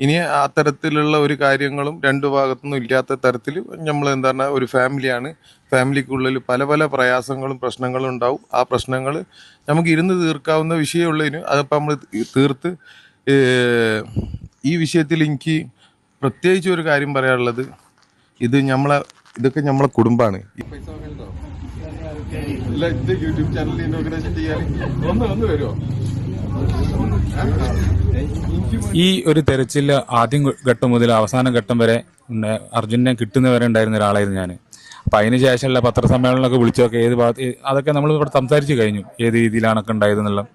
ഇനി അത്തരത്തിലുള്ള ഒരു കാര്യങ്ങളും രണ്ടു ഭാഗത്തുനിന്നും ഇല്ലാത്ത തരത്തിൽ നമ്മൾ എന്താണ് ഒരു ഫാമിലിയാണ്. ഫാമിലിക്കുള്ളിൽ പല പല പ്രയാസങ്ങളും പ്രശ്നങ്ങളും ഉണ്ടാവും. ആ പ്രശ്നങ്ങൾ നമുക്ക് ഇരുന്ന് തീർക്കാവുന്ന വിഷയമുള്ളതിന് അതിപ്പോൾ നമ്മൾ തീർത്ത് ഈ വിഷയത്തിൽ എനിക്ക് പ്രത്യേകിച്ച് ഒരു കാര്യം പറയാനുള്ളത്. ഇത് നമ്മളെ ഇതൊക്കെ നമ്മളെ കുടുംബമാണ്. യൂട്യൂബ് ചാനൽ ഒന്ന് വരുമോ ഈ ഒരു തെരച്ചിൽ ആദ്യം ഘട്ടം മുതൽ അവസാന ഘട്ടം വരെ അർജുനെ കിട്ടുന്നവരെ ഉണ്ടായിരുന്ന ഒരാളായിരുന്നു ഞാൻ അപ്പം അതിന് ശേഷമുള്ള പത്രസമ്മേളനമൊക്കെ വിളിച്ചൊക്കെ ഏത് ഭാഗത്ത് അതൊക്കെ നമ്മൾ ഇവിടെ സംസാരിച്ച് കഴിഞ്ഞു ഏത് രീതിയിലാണൊക്കെ ഉണ്ടായതെന്നുള്ള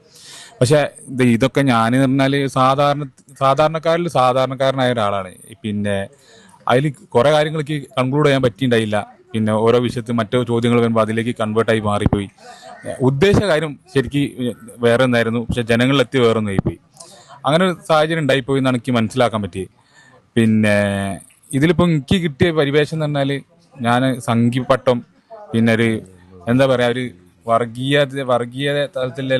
പക്ഷേ ഇത് ഇതൊക്കെ ഞാൻ എന്ന് പറഞ്ഞാൽ സാധാരണ സാധാരണക്കാരിൽ സാധാരണക്കാരനായ ഒരാളാണ്. പിന്നെ അതിൽ കുറേ കാര്യങ്ങൾക്ക് കൺക്ലൂഡ് ചെയ്യാൻ പറ്റിയിട്ടുണ്ടായില്ല പിന്നെ ഓരോ വിഷയത്തിൽ മറ്റോ ചോദ്യങ്ങൾ വരുമ്പോൾ അതിലേക്ക് കൺവേർട്ടായി മാറിപ്പോയി. ഉദ്ദേശ കാര്യം ശരിക്കും വേറെ ഒന്നായിരുന്നു. പക്ഷെ ജനങ്ങളിലെത്തി വേറെ ഒന്നായിപ്പോയി അങ്ങനെ ഒരു സാഹചര്യം ഉണ്ടായിപ്പോയി എന്നാണ് എനിക്ക് മനസ്സിലാക്കാൻ പറ്റിയത്. പിന്നെ ഇതിലിപ്പോൾ എനിക്ക് കിട്ടിയ പരിവേഷം എന്ന് പറഞ്ഞാൽ ഞാൻ സംഘിപ്പട്ടം പിന്നെ ഒരു എന്താ പറയുക ഒരു വർഗീയ വർഗീയ തലത്തിലെ